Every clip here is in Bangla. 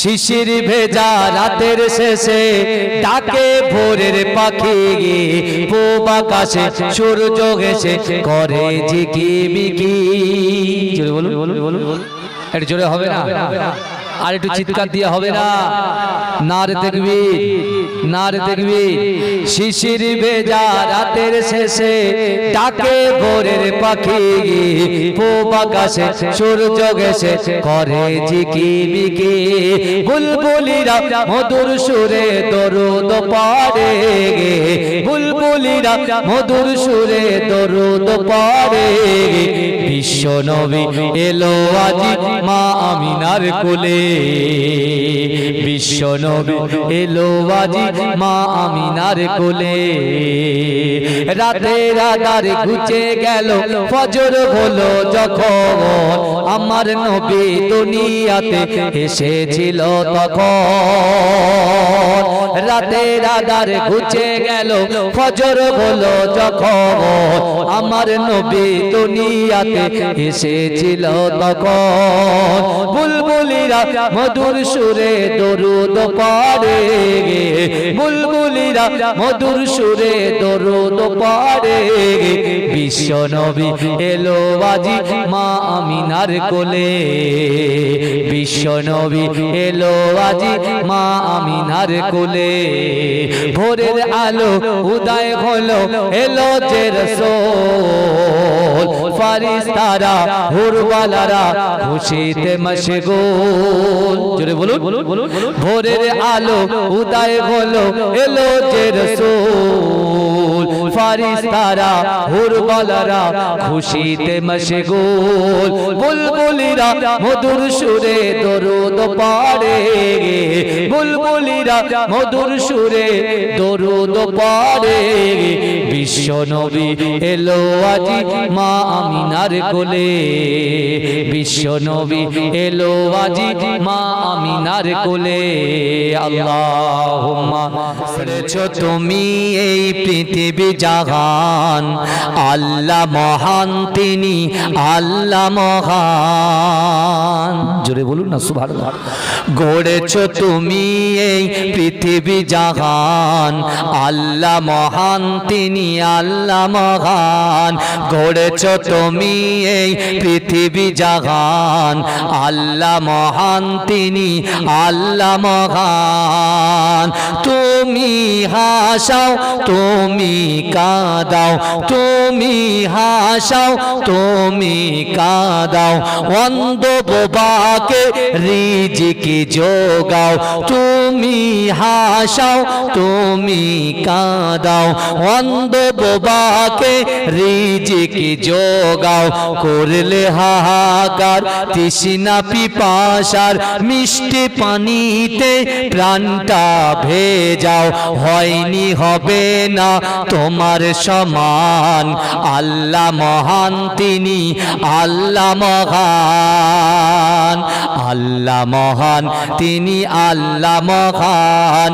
শিশির ভেজা রাতের শেষে ডাকে ভোরের পাখি পূব আকাশে সূর্য ঘেসে করে ঝিকি বিকি বলুন। একটু জোরে হবে না? আর একটু চিৎকার দিয়ে হবে না? না রে দেখবি না দেখবি শিশির বেজা রাতের শেষে ডাকে ভোরের পাখি পূব আকাশে সূর্য গেছে করে ঝিকি বিকি বুলবুলিরা মধুর সুরে দরুদ পারে গে। বুলবুলিরা মধুর সুরে দরুদ পারে গে। বিশ্ব নবী এলো আজি মা আমিনার কোলে। বিশ্ব নবী এলো আজি মা আমিনার কোলে। রাতে রাদার ঘুচে গেল, ফজর হলো যখন। আমার নবী দুনিয়াতে এসেছিল তখন। রাতে রাদার ঘুচে গেল, ফজর হলো যখন। আমার নবী দুনিয়াতে এসেছিল তখন। বুলবুলিরা মধুর সুরে দরুদ পারে বুলবুলিরা মধুর সুরে দরুদ পারে বিশ্ব নবী এলো বাজি মা আমিনার কোলে। বিশ্ব নবী এলো আজি মা আমিনার কোলে। ভোরের আলো উদয় হলো, এলো যে রসোল খুশিতে মশগুল। জোরে বলুন। ভোরের আলো, উদয় হলো, এলো যে রসোল। খুশিতে বুলবুলিরা, মধুর সুরে দরুদ পাড়ে। বুলবুলিরা, মধুর সুরে দরুদ পাড়ে। বিশ্ব নবী এলো আজি মা আমিনার কোলে বিশ্ব নবী এলো আজি মা আমিনার কোলে। আল্লাহুম্মা করেছ তুমি এই পৃথিবী জাহান আল্লাহ মহান তিনি আল্লাহ মহান। জোরে বলুন না সুভার গড়েছ তুমি এই পৃথিবী জাহান আল্লাহ মহান তিনি আল্লাহ মহান। গড়েছ তুমি এই পৃথিবী জাগান। আল্লাহ মহান তিনি, আল্লাহ মহান। তুমি হাসাও, তুমি কাদাও, তুমি হাসাও, তুমি কাদাও। অন্ধ বোবাকে রিজিকি যোগাও, তুমি হাসাও, তুমি কাদাও। অন্ধ বোবাকে রিজিকি যোগাও করলে হাহাকার, তৃষ্ণা পিপাসার মিষ্টি পানিতে প্রাণটা ভেজাও। হয়নি, হবে না তোমার সমান। আল্লাহ মহান, তিনি আল্লাহ মহান। আল্লাহ মহান, তিনি আল্লাহ মহান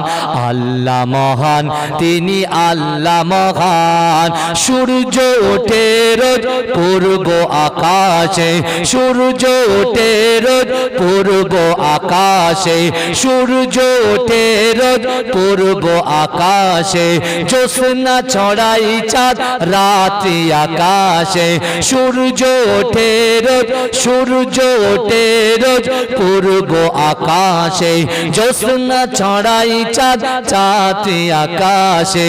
আল্লাহ মহান, তিনি আল্লাহ মহান। সূর্য ওঠে রোজ পূর্ব আকাশে, সূর্য ওঠে রোজ পূর্ব আকাশে, সূর্য ওঠে রোজ পূর্ব আকাশে। জ্যোৎস্না ছড়াই চাঁদ রাত্রি আকাশে, সূর্য ওঠে রোজ, সূর্য ওঠে রোজ পূর্ব আকাশে, জ্যোৎস্না ছড়াই চাঁদ চাঁদরি আকাশে।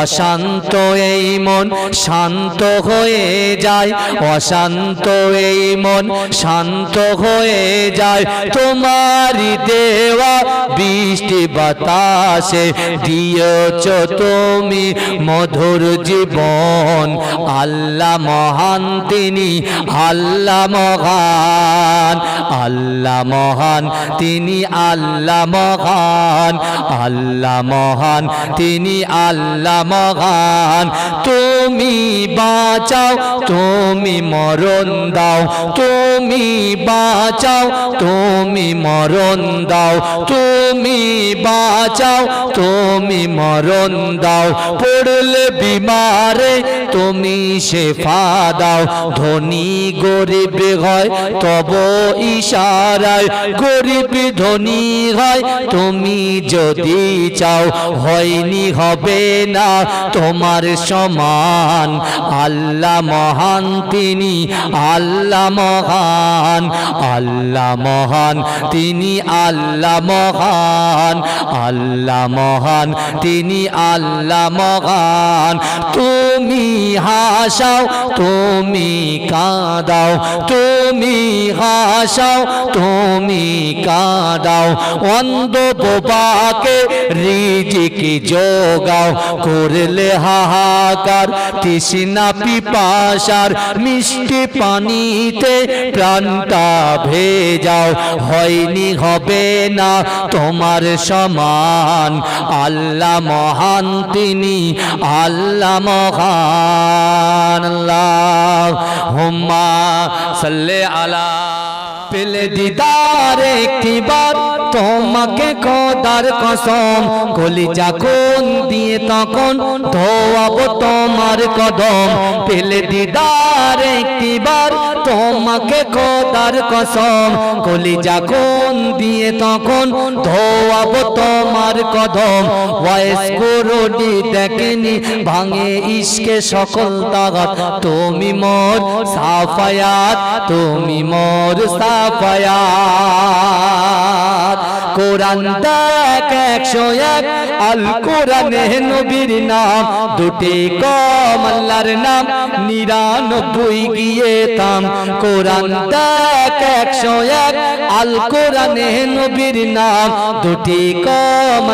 অশান্ত এই মন শান্ত হয়ে যায়, অশান্ত এই মন শান্ত হয়ে যায়। তোমারই দেওয়া বৃষ্টি বাতাসে দিয়েছ তুমি মধুর জীবন। আল্লাহ মহান তিনি, আল্লাহ মহান, আল্লাহ মহান, তিনি আল্লাহ মহান। আল্লাহ মহান, তিনি আল্লাহ মহান। তুমি বাঁচাও, তুমি মরণ দাও। তুমি বাঁচাও, তুমি মরণ দাও। তুমি বাঁচাও, তুমি মরণ দাও। পড়লে বিমারে তুমি শেফা দাও। ধনী গরিব হয় তব ইশারায় গরিব ধনী হয়, তুমি যদি চাও হয়নি, হবে না। তোমার সমান, আল্লাহ মহান তিনি, আল্লাহ মহান আল্লাহ মহান তিনি, আল্লাহ মহান আল্লাহ মহান তিনি, আল্লাহ মহান। তুমি হাসাও, তুমি কাঁদাও, তুমি হাসাও তুমি কাঁদাও, অন্ধ বোবাকে রিজিকি যোগাও। করলে হাহাকার, তৃষ্ণা পিপাসার মিষ্টি পানিতে প্রাণটা ভেজাও। হয়নি, হবে না তোমার সমান। আল্লাহ মহান তিনি, আল্লাহ মহান। আল্লাহ হুম্মা সাল্লে আলা পেলে দিদার একটিবার তোমাকে কদার কসম কলিজা কোন দিয়ে তখন ধোয়াবো তোমার কদম। পেলে দিদার একটিবার তোমাকে খোদার কসম, কলিজা কোন দিয়ে তখন ধোয়াবো তোমার কদম। বয়স করোনি দেখেনি, ভাঙে ইশকে সকল তাগাত তুমি মোর সাফায়াত, তুমি মোর সাফায়াত। কোরআন দেখ একশো এক, আল কোরআনে নবীর নাম। দুটি কম আল্লাহর নাম, নিরানব্বই গিয়ে তাম। কোরআন দেখ একশো এক। আল কোরআনে নবীর নাম। দুটি কম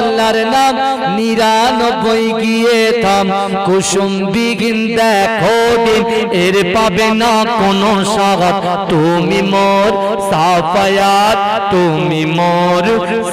নাম। নিরানব্বই গিয়ে থাম। কুসুম বিগিন দেখো দিন এর পাবে না কোনো সাগাত তুমি মোর সাফায়াত। তুমি মোর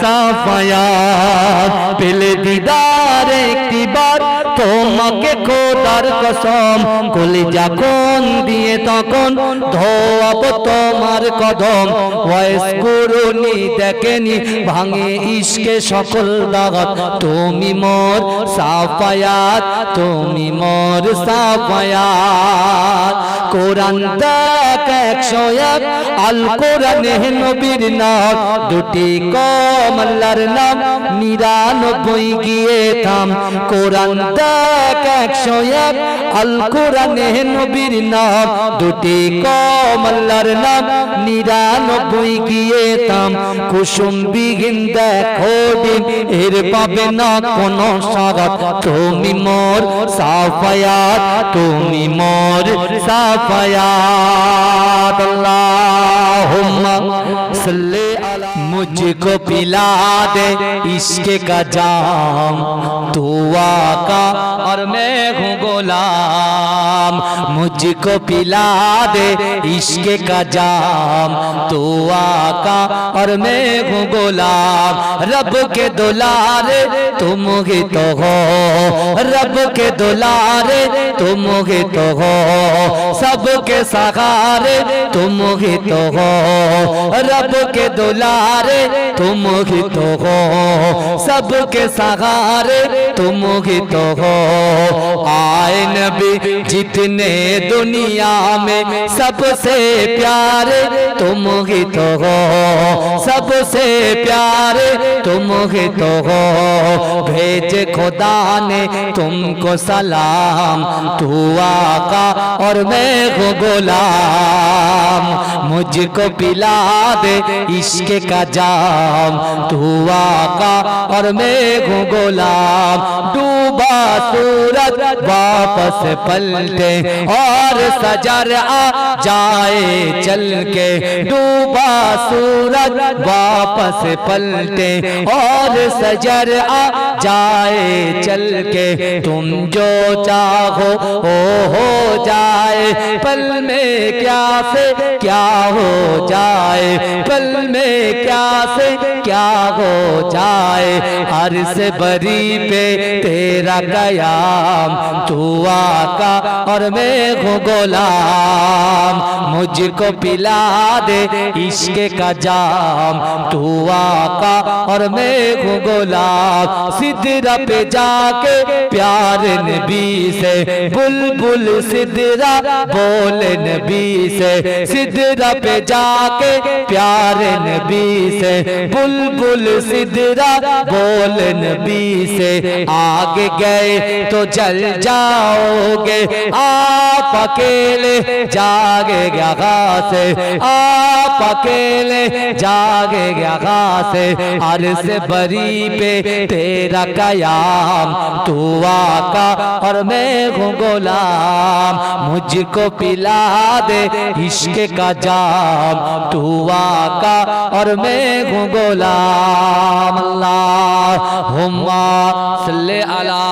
সাফায়াত। পেলে দিদার একটিবার তোমাকে খোদার কসম, কলিজা কোন দিয়ে তখন ধোয়াবো তোমার কদম। বয়স করুনি দেখেনি, ভাঙে ইশকে সকল দাগাত। তুমি মোর সাফায়াত, তুমি মোর সাফায়াত। কোরআন দেখ একশো এক আল কোরআনে নবীর নাম। দুটি কম আল্লাহর নাম, নিরানব্বই গিয়ে থাম। কোরআন দেখ একশো এক আল কোরআনে নবীর নাম। দুটি কম আল্লাহর নাম, নিরানব্বই গিয়ে কুসুম বিহীন দেখো দিন এর পাবে না কোনো স্বাগত তুমি মোর সাফায়াত, তুমি মোর সাফায়াত। আল্লাহুম্মা সাল্লি मुझको पिला दे इश्क का जाम तू आका और मैं हूँ गुलाम। मुझको पिला दे इश्क का जाम तू आका और मैं हूँ गुलाम। रब के दुलारे तुम ही तो हो। रब के दुलारे तुम ही तो हो। सबके सहारे तुम ही तो हो। रब के दुलारे तुम ही तो हो। सबके सहारे तुम ही तो हो। आए नबी, जितने दुनिया में सबसे प्यारे तुम ही तो हो। सबसे प्यारे तुम ही तो हो। भेज खुदा ने तुमको सलाम तू आका और मैं हो गुलाम। मुझको पिला दे, इश्क का जाम तू आका और मैं हो गुलाम। डूबा सूरज वापस पलटे और सजर आ जाए चल के। डूबा सूरज वापस पलटे और सजर आ जाए चल के। तुम जो चाहो, ओ हो जाए। पल में क्या से क्या हो जाए। पल में क्या से क्या हो जाए। हर से बरी पे तेरा कयाम। तू आका और मैं गुलाम। मुझको पिला दे इश्क का जाम। तू आका और मैं गुलाम। सिदरा पे जाके प्यार नबी से, बुलबुल सिदरा बोले नबी से, सिदरा पे जाके प्यार नबी से, बुलबुल सिदरा बोले नबी से, आगे गए तो जल जाओगे, आप अकेले जागे गया से आप अकेले जागे गया से हर से बरी पे तेरा कयाम, तू आका और मैं हूँ गुलाम, मुझको पिला दे, इश्क का जाम तू आका और मैं हूँ गुलाम अल्लाह हुम्मा सल्ले अला